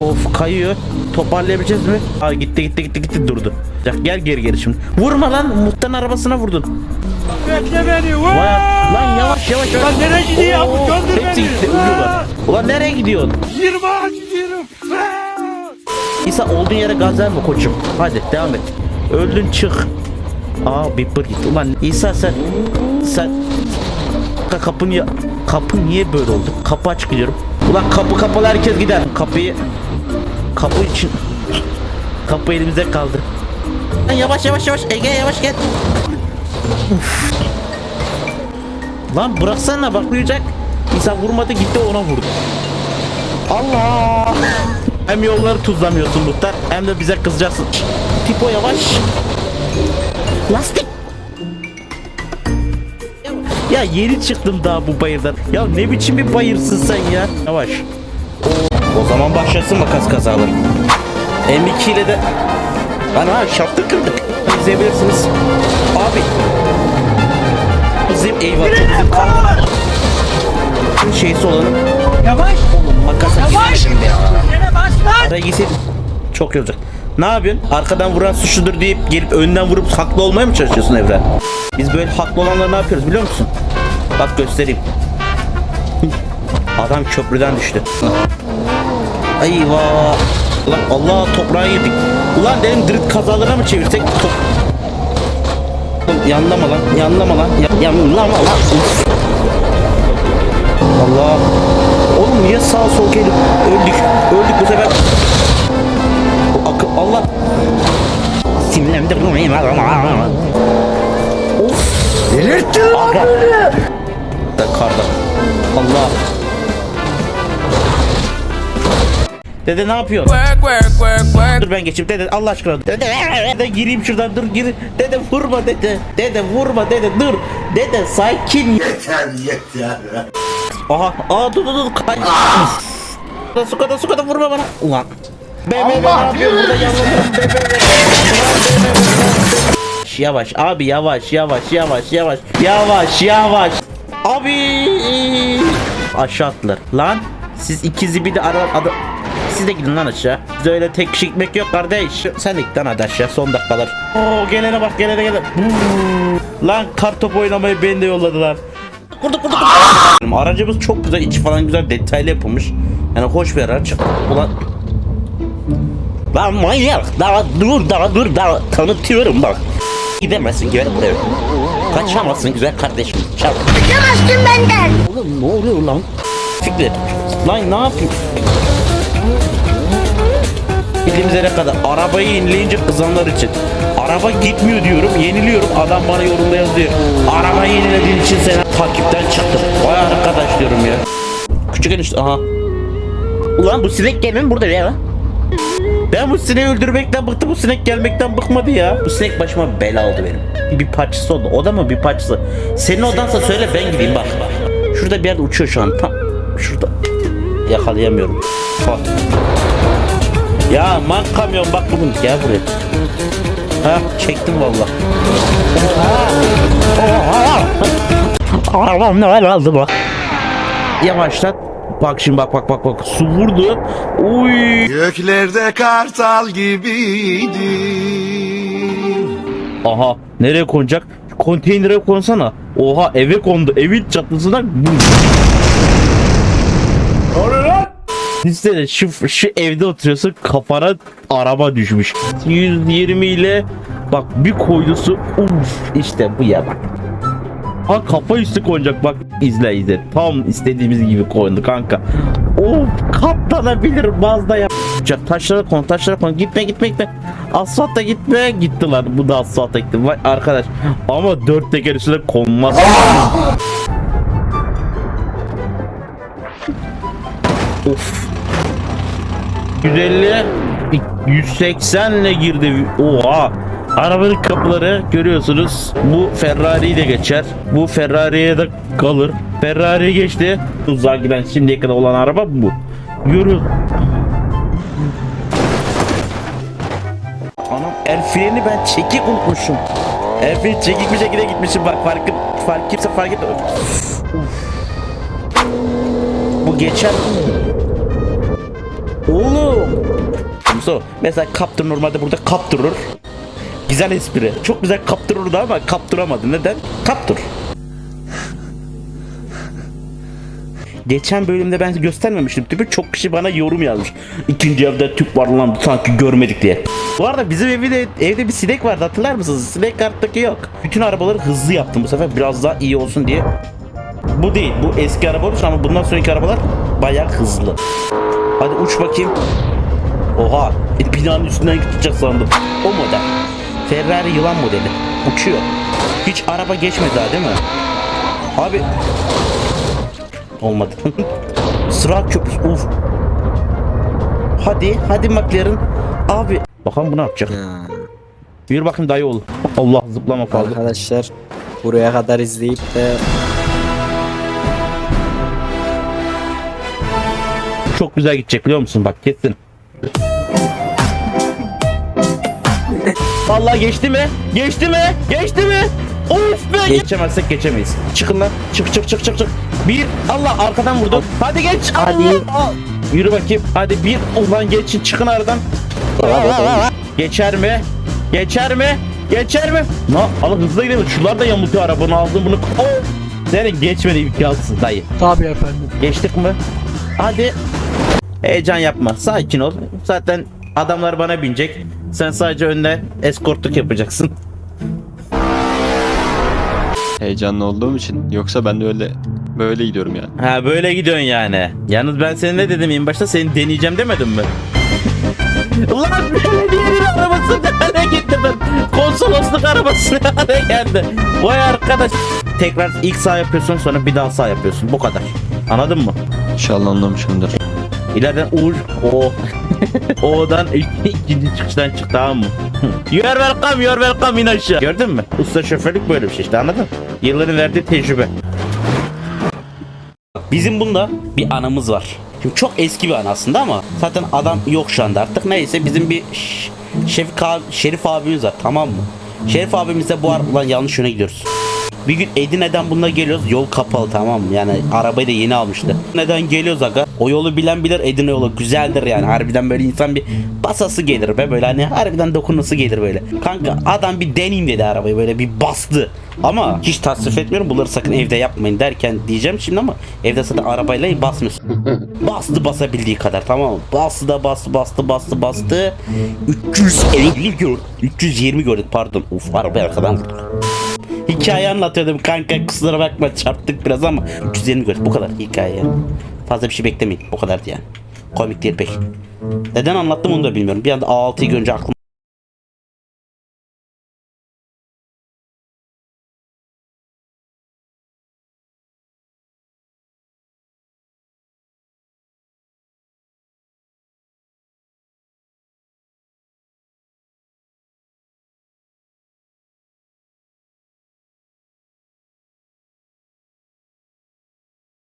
Of kayıyor. Toparlayabileceğiz mi? Aa gitti gitti gitti gitti durdu. Ya, gel geri geri şimdi. Vurma lan muhtarın arabasına vurdun. Bekle beni. Vay. Lan yavaş yavaş. Lan nereye gidiyor? Oo, Gönder Hepsi beni. gitti. Ulan nereye gidiyorsun? Yirmağa gidiyorum. İsa olduğun yere gaz verme koçum. Hadi devam et. Öldün çık. Aa Bipper gitti. Ulan İsa sen sen Ka- kapın ya kapı niye böyle oldu? Kapı aç gidiyorum. Ulan kapı kapalı herkes gider. Kapıyı kapı için kapı elimizde kaldı. Yavaş yavaş yavaş Ege yavaş gel. Uf. Lan bıraksana bak duyacak. İsa vurmadı gitti ona vurdu. Allah! Hem yolları tuzlamıyorsun muhtar hem de bize kızacaksın. Tipo yavaş. Lastik. Ya yeni çıktım daha bu bayırdan. Ya ne biçim bir bayırsın sen ya. Yavaş. O, zaman başlasın makas kazaları. M2 ile de Lan ha şaftı kırdık. İzleyebilirsiniz. Abi. Bizim eyvah. Bizim kan- şeysi olanı Yavaş. makasa Yavaş. Yere bas lan. Araya gitseydin çok iyi olacak. Ne yapıyorsun? Arkadan vuran suçludur deyip gelip önden vurup haklı olmaya mı çalışıyorsun Evren? Biz böyle haklı olanları ne yapıyoruz biliyor musun? Bak göstereyim. Adam köprüden düştü. Eyvah. Ulan Allah toprağa girdik. Ulan dedim drift kazalarına mı çevirsek? Top... Yanlama lan. Yanlama lan. Ya, yanlama lan. Uf. Allah. Oğlum niye sağ sol gelip öldük. Öldük bu sefer. Allah. Sinirlendirdim. Of. Delirttin Aga. Da karda. Allah. Dede ne yapıyorsun? Dur ben geçeyim dede Allah aşkına. Dede, dede gireyim şuradan dur gir. Dede vurma dede. Dede vurma dede dur. Dede sakin. Yeter yeter. Aha aa dur dur dur kay. Uf. Su kadar su kadar vurma bana. Ulan. Be be be burada yavrum be be be. Yavaş abi yavaş yavaş yavaş yavaş yavaş yavaş. Abi aşağı attılar. Lan siz ikizi bir de ara adam siz de gidin lan aşağı. Size öyle tek kişi gitmek yok kardeş. Sen de git lan hadi aşağı son dakikalar. Oo gelene bak gelene gelene. Lan kar topu oynamayı beni de yolladılar. Kurduk kurduk kurduk. Aracımız çok güzel içi falan güzel detaylı yapılmış. Yani hoş bir araç. Ulan Lan manyak daha dur daha dur daha tanıtıyorum bak. Gidemezsin gel buraya. Kaçamazsın güzel kardeşim. Çal. Kaçamazsın benden. Oğlum ne oluyor lan? Fikret. Lan ne yapayım? Bildiğimiz yere kadar arabayı yenileyince kızanlar için. Araba gitmiyor diyorum, yeniliyorum. Adam bana yorumda yazıyor. Arabayı yenilediğin için seni takipten çıktım. Vay arkadaş diyorum ya. Küçük enişte aha. Ulan bu sinek gelin burada ya. Ben bu sineği öldürmekten bıktım. Bu sinek gelmekten bıkmadı ya. Bu sinek başıma bela oldu benim. Bir parçası oldu. O da mı bir parçası? Senin odansa söyle ben gideyim bak. Şurada bir yerde uçuyor şu an. Tam şurada. Yakalayamıyorum. Bak. Ya man kamyon bak bugün gel buraya. Ha çektim valla. Arabam ne hal aldı bak. Yavaşlat. Bak şimdi bak bak bak bak. Su vurdu. Uy. Göklerde kartal gibiydi. Aha nereye konacak? Konteynere konsana. Oha eve kondu. Evin çatısına. Bum. Ne oluyor lan? Düşünsene şu, şu evde oturuyorsun kafana araba düşmüş. 120 ile bak bir koydu su. Uf işte bu ya bak. Ha kafa üstü konacak bak izle izle. Tam istediğimiz gibi koydu kanka. Of katlanabilir bazda ya. Taşlara kon taşlara kon gitme gitme gitme. Asfalta gitme gitti lan bu da asfalta gitti. Vay arkadaş ama dört teker üstüne konmaz. of 150 180 ile girdi. Oha. Arabanın kapıları görüyorsunuz. Bu Ferrari'yi de geçer. Bu Ferrari'ye de kalır. Ferrari geçti. Uzağa giden şimdiye kadar olan araba bu. Görüyoruz. Anam el freni ben çekik unutmuşum. El freni çekik bir şekilde gitmişim bak farkı fark kimse fark. Uf. Bu geçer Oğlum. So, mesela Captur normalde burada kaptırır. Güzel espri. Çok güzel kaptırırdı ama kaptıramadı. Neden? Kaptur. Geçen bölümde ben göstermemiştim tüpü. Çok kişi bana yorum yazmış. İkinci evde tüp var lan sanki görmedik diye. Bu arada bizim evde, evde bir sinek vardı hatırlar mısınız? Sinek karttaki yok. Bütün arabaları hızlı yaptım bu sefer biraz daha iyi olsun diye. Bu değil. Bu eski araba olmuş ama bundan sonraki arabalar bayağı hızlı. Hadi uç bakayım. Oha. E, binanın üstünden gidecek sandım. O model. Ferrari yılan modeli. Uçuyor. Hiç araba geçmedi daha değil mi? Abi. Olmadı. Sıra köprüsü. Uf. Hadi. Hadi McLaren. Abi. Bakalım bu ne yapacak? Ha, bakayım dayı oğlu. Allah zıplama fazla. Arkadaşlar buraya kadar izleyip de Çok güzel gidecek biliyor musun? Bak kesin. Vallahi geçti mi? Geçti mi? Geçti mi? Of be! Geçemezsek geçemeyiz. Çıkın lan. Çık çık çık çık çık. Bir. Allah arkadan vurdum. Hadi geç. Hadi. Allah. Yürü bakayım. Hadi bir. Ulan geçin çıkın aradan. Geçer mi? Geçer mi? Geçer mi? Ne? Allah hızlı gidelim. Şular da yamultuyor arabanın ağzını bunu. Oh! Senin geçmedi imkansız dayı. Tabii efendim. Geçtik mi? Hadi. Heyecan yapma. Sakin ol. Zaten adamlar bana binecek. Sen sadece önde eskortluk yapacaksın. Heyecanlı olduğum için. Yoksa ben de öyle böyle gidiyorum yani. Ha böyle gidiyorsun yani. Yalnız ben senin ne dedim en başta seni deneyeceğim demedim mi? Ulan belediyenin arabası ne hale gitti ben. Konsolosluk arabası ne hale geldi. Vay arkadaş. Tekrar ilk sağ yapıyorsun sonra bir daha sağ yapıyorsun. Bu kadar. Anladın mı? İnşallah anlamışımdır. İleriden Uğur o O'dan ikinci çıkıştan çık tamam mı? you are welcome you are welcome in aşağı. Gördün mü? Usta şoförlük böyle bir şey işte anladın? Yılların verdiği tecrübe. Bizim bunda bir anımız var. Şimdi çok eski bir an aslında ama zaten adam yok şu anda artık. Neyse bizim bir Şefik abi, Şerif abimiz var tamam mı? Şerif abimizle bu aradan yanlış yöne gidiyoruz. Bir gün Edirne'den bununla geliyoruz. Yol kapalı tamam mı? Yani arabayı da yeni almıştı. Neden geliyoruz aga? O yolu bilen bilir Edirne yolu güzeldir yani. Harbiden böyle insan bir basası gelir be böyle hani harbiden dokunması gelir böyle. Kanka adam bir deneyim dedi arabayı böyle bir bastı. Ama hiç tasvip etmiyorum bunları sakın evde yapmayın derken diyeceğim şimdi ama evde zaten arabayla basmıyorsun. bastı basabildiği kadar tamam mı? Bastı da bastı bastı bastı bastı. 350 gördük. 320 gördük pardon. Uf arabayı arkadan vurduk. Hikaye anlatıyordum kanka kusura bakma çarptık biraz ama 320 gördük bu kadar hikaye. Fazla bir şey beklemeyin o kadardı yani. Komik değil pek. Neden anlattım onu da bilmiyorum. Bir anda A6'yı görünce aklım